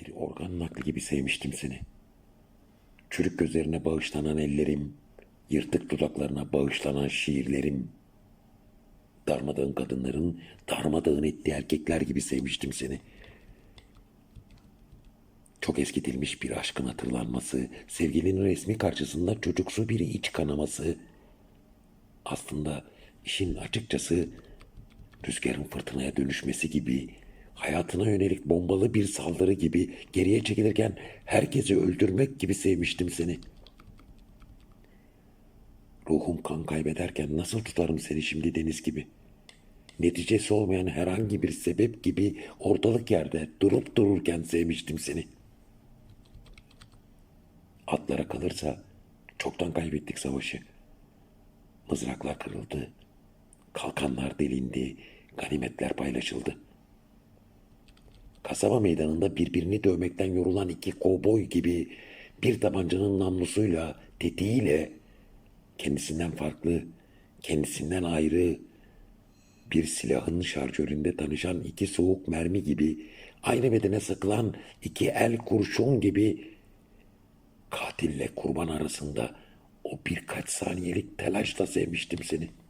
Bir organ nakli gibi sevmiştim seni. Çürük gözlerine bağışlanan ellerim, yırtık dudaklarına bağışlanan şiirlerim, darmadağın kadınların darmadağın ettiği erkekler gibi sevmiştim seni. Çok eskitilmiş bir aşkın hatırlanması, sevgilinin resmi karşısında çocuksu bir iç kanaması. Aslında işin açıkçası rüzgarın fırtınaya dönüşmesi gibi, hayatına yönelik bombalı bir saldırı gibi geriye çekilirken herkesi öldürmek gibi sevmiştim seni. Ruhum kan kaybederken nasıl tutarım seni şimdi deniz gibi? Neticesi olmayan herhangi bir sebep gibi ortalık yerde durup dururken sevmiştim seni. Atlara kalırsa çoktan kaybettik savaşı. Mızraklar kırıldı, kalkanlar delindi, ganimetler paylaşıldı. Kasaba meydanında birbirini dövmekten yorulan iki kovboy gibi bir tabancanın namlusuyla, tetiğiyle kendisinden farklı, kendisinden ayrı bir silahın şarjöründe tanışan iki soğuk mermi gibi aynı bedene sıkılan iki el kurşun gibi katille kurban arasında o birkaç saniyelik telaşla sevmiştim seni.''